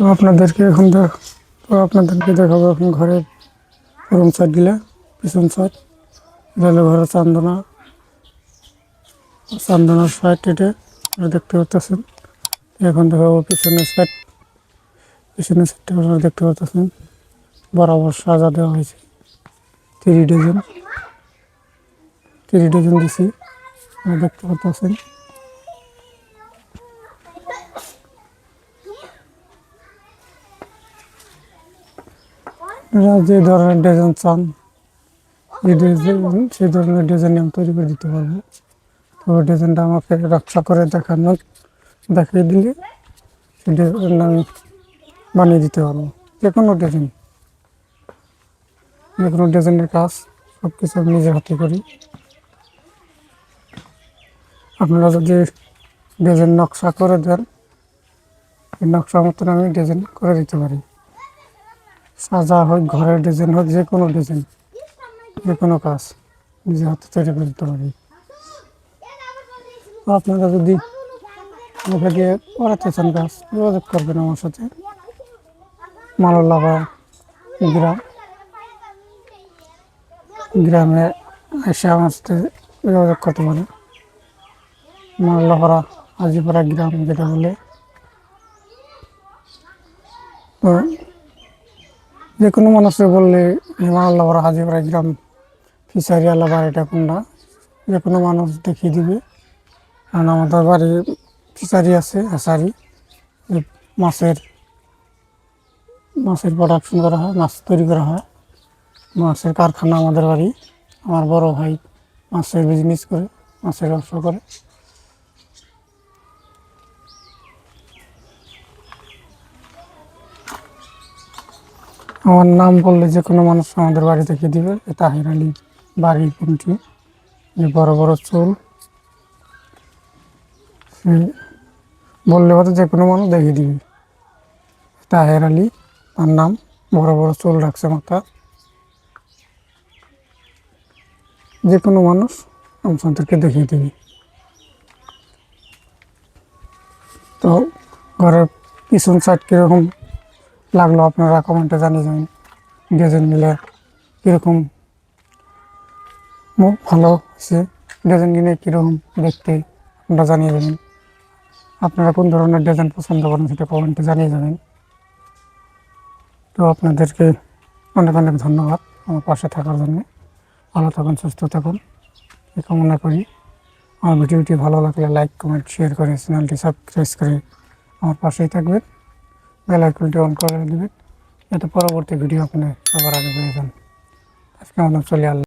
তো আপনাদেরকে এখন দেখ, তো আপনাদেরকে দেখাবো এখন ঘরের রুম সাইডগুলা পিছন সাইড এটা হলো ঘরের চান্দনা। চান্দনার সাইড এটা দেখতে পাচ্ছেন এখন দেখাবো পিছনের সাইড পিছনের সাইডটা আপনারা দেখতে পাচ্ছেন বরাবর সাজা দেওয়া হয়েছে। থ্রি ডজন থ্রি ডজন দিছি। দেখতে পাচ্ছেন আপনারা যে ধরনের ডিজাইন চান যে ডিজাইন সেই ধরনের ডিজাইন আমি তৈরি করে দিতে পারব। তো ডিজাইনটা আমাকে রক্ষা করে দেখানো দেখিয়ে দিলে সেই ডিজাইনটা আমি বানিয়ে দিতে পারব। যে কোনো ডিজাইন যে কোনো ডিজাইনের কাজ সব কিছু আমি নিজের হাতে করি। আপনারা যদি ডিজাইন নকশা করে দেন নকশা মতন আমি ডিজাইন করে দিতে পারি। সাজা হোক, ঘরের ডিজাইন হোক, যে কোনো ডিজাইন যে কোনো কাজ নিজে হাতে তৈরি করে দিতে পারি। আপনারা যদি আমাকে করাতে চান কাজ, যোগাযোগ করবেন আমার সাথে। মাললাবা গ্রাম। গ্রামে এসে আমার সাথে যোগাযোগ করতে পারে মাললাপাড়া, হাজিপাড়া গ্রাম যেটা বলে। তো যে কোনো মানুষের বললে হিমালয় হাজিপাড়া গ্রাম ফিশারি আলা বাড়িটা কোনটা? যে কোনো মানুষ দেখিয়ে দিবে। কারণ আমাদের বাড়ি ফিশারি আছে হাসারি মাছের মাছের প্রোডাকশন করা হয়, মাছ তৈরি করা হয়। মাছের কারখানা আমাদের বাড়ি। আমার বড় ভাই মাছের বিজনেস করে, মাছের ব্যবসা করে। আমার নাম বললে যে কোনো মানুষ আমাদের বাড়ি থেকে দিবে তাহির আলী বাড়ি কোনটি? যে বড় বড় চুল। বললে হয়তো যে কোনো মানুষ দেখিয়ে দিবে। তাহের আলী, তার নাম বড় বড় চুল রাখছে মাথা। যে কোনো মানুষ আমাদেরকে দেখিয়ে দিবে। তো ঘরের পিছন সাইড কীরকম লাগল আপনারা কমেন্টে জানিয়ে যাবেন ডিজাইন নিলে কীরকম ভালো হয়েছে? ডিজাইন নিলে কীরকম দেখতে আপনারা জানিয়ে যাবেন আপনারা কোন ধরনের ডিজাইন পছন্দ করেন সেটা কমেন্টে জানিয়ে যাবেন তো আপনাদেরকে অনেক অনেক ধন্যবাদ আমার পাশে থাকার জন্য। ভালো থাকুন, সুস্থ থাকুন। এই কামনা করি। আমার ভিডিওটি ভালো লাগলে লাইক কমেন্ট শেয়ার করে চ্যানেলটি সাবস্ক্রাইব করে আমার পাশেই থাকবেন। বেল আইকনটি অন করে দেবেন যাতে পরবর্তী ভিডিও আপনি সবার আগে পেয়ে যান আজকে আমরা চলে আল্লাহ